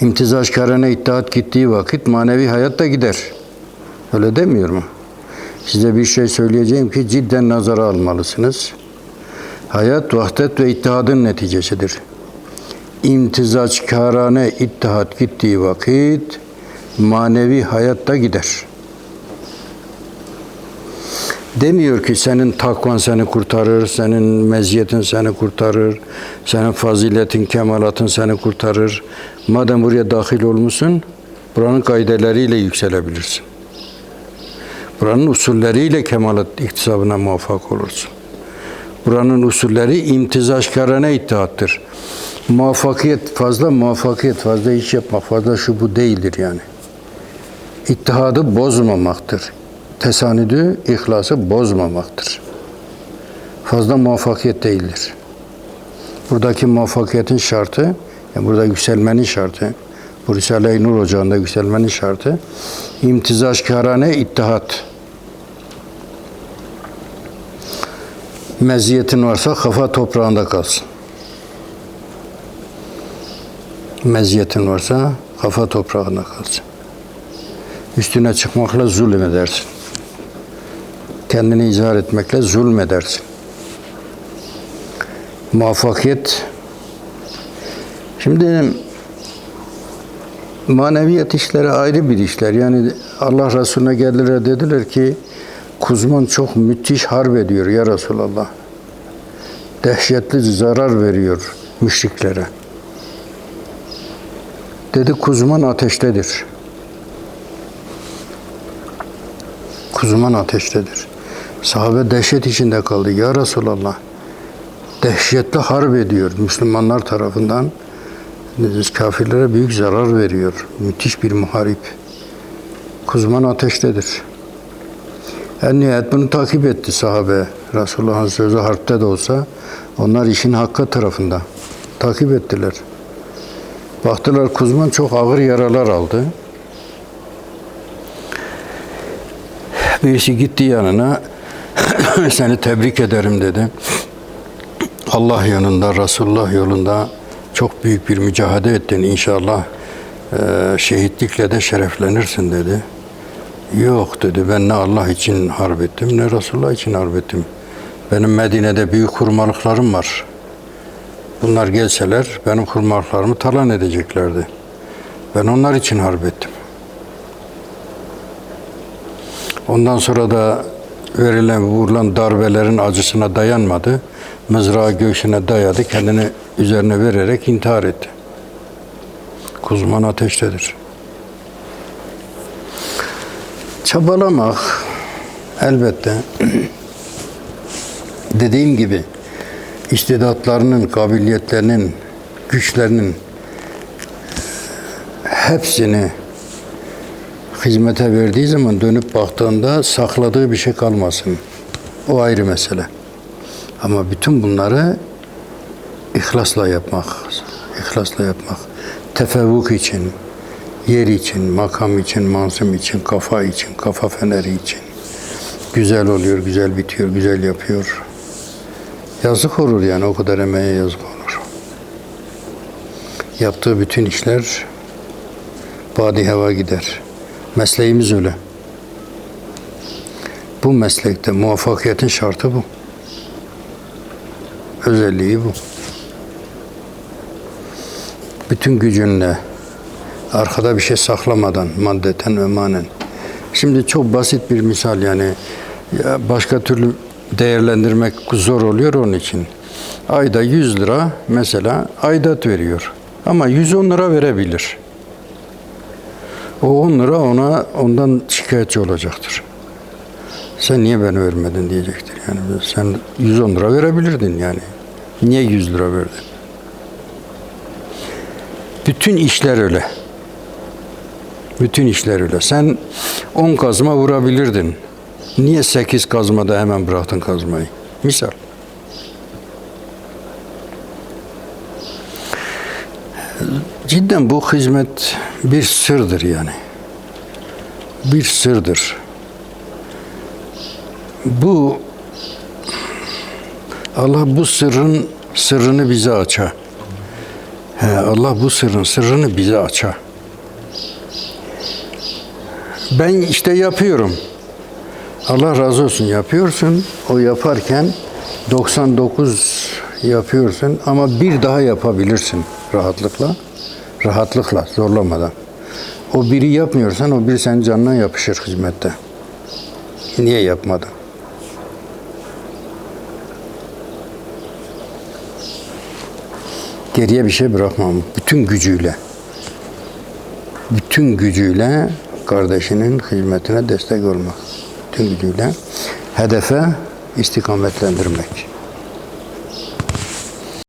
İmtizaçkarane ittihat gittiği vakit manevi hayat da gider. Öyle demiyor mu? Size bir şey söyleyeceğim ki cidden nazara almalısınız. Hayat vahdet ve ittihadın neticesidir. İmtizaçkarane ittihat gittiği vakit manevi hayat da gider. Demiyor ki senin takvan seni kurtarır, senin meziyetin seni kurtarır, senin faziletin, kemalatın seni kurtarır. Madem buraya dahil olmuşsun, buranın kaideleriyle yükselebilirsin. Buranın usulleriyle kemalat iktisabına muvaffak olursun. Buranın usulleri imtizaşkarane ittihattır. Muvaffakiyet fazla, muvaffakiyet fazla iş yapmak, fazla şu bu değildir yani. İttihadı bozmamaktır. Tesanüdü, ihlası bozmamaktır. Fazla muvaffakiyet değildir. Buradaki muvaffakiyetin şartı, yani burada yükselmenin şartı, bu Risale-i Nur ocağında yükselmenin şartı, imtizaşkarane ittihat. Meziyetin varsa kafa toprağında kalsın. Meziyetin varsa kafa toprağında kalsın. Üstüne çıkmakla zulüm edersin. Kendini izhar etmekle zulüm edersin. Muvaffakiyet Şimdi maneviyat işleri ayrı bir işler. Yani Allah Resulüne geldiler dediler ki Kuzman çok müthiş harp ediyor ya Resulallah. Dehşetli zarar veriyor müşriklere. Dedi Kuzman ateştedir. Kuzman ateştedir. Sahabe dehşet içinde kaldı. Ya Resulallah dehşetli harp ediyor Müslümanlar tarafından. Kafirlere büyük zarar veriyor. Müthiş bir muharip. Kuzman ateştedir. En nihayet bunu takip etti sahabe. Resulullah'ın sözü harpte de olsa onlar işin hakkı tarafında. Takip ettiler. Baktılar Kuzman çok ağır yaralar aldı. Birisi gitti yanına seni tebrik ederim dedi. Allah yanında, Resulullah yolunda çok büyük bir mücadele ettin inşallah. Ee, şehitlikle de şereflenirsin dedi. Yok dedi ben ne Allah için harp ettim ne Resulullah için harp ettim. Benim Medine'de büyük hurmalıklarım var. Bunlar gelseler benim hurmalıklarımı talan edeceklerdi. Ben onlar için harp ettim. Ondan sonra da verilen vurulan darbelerin acısına dayanmadı. Mızrağı göğsüne dayadı, kendini üzerine vererek intihar etti. Kuzman ateştedir. Çabalamak elbette dediğim gibi istidatlarının, kabiliyetlerinin, güçlerinin hepsini hizmete verdiği zaman dönüp baktığında sakladığı bir şey kalmasın. O ayrı mesele. Ama bütün bunları ihlasla yapmak, ihlasla yapmak, tefevvuk için, yer için, makam için, mansım için, kafa için, kafa feneri için. Güzel oluyor, güzel bitiyor, güzel yapıyor. Yazık olur yani o kadar emeğe yazık olur. Yaptığı bütün işler badi hava gider. Mesleğimiz öyle. Bu meslekte muvaffakiyetin şartı bu. Özelliği bu. Bütün gücünle, arkada bir şey saklamadan, maddeten ve manen. Şimdi çok basit bir misal yani ya başka türlü değerlendirmek zor oluyor onun için. Ayda 100 lira mesela aidat veriyor. Ama 110 lira verebilir. O 10 lira ona ondan şikayetçi olacaktır. Sen niye beni vermedin diyecektir. Yani sen 110 lira verebilirdin yani. Niye 100 lira verdin? Bütün işler öyle. Bütün işler öyle. Sen 10 kazma vurabilirdin. Niye 8 kazmada hemen bıraktın kazmayı? Misal. Cidden bu hizmet bir sırdır yani. Bir sırdır. Bu Allah bu sırrın sırrını bize açar. He, Allah bu sırrın sırrını bize açar. Ben işte yapıyorum. Allah razı olsun yapıyorsun. O yaparken 99 yapıyorsun ama bir daha yapabilirsin rahatlıkla. Rahatlıkla, zorlamadan. O biri yapmıyorsan o bir senin canına yapışır hizmette. Niye yapmadın? Geriye bir şey bırakmam. Bütün gücüyle. Bütün gücüyle kardeşinin hizmetine destek olmak. Bütün gücüyle hedefe istikametlendirmek.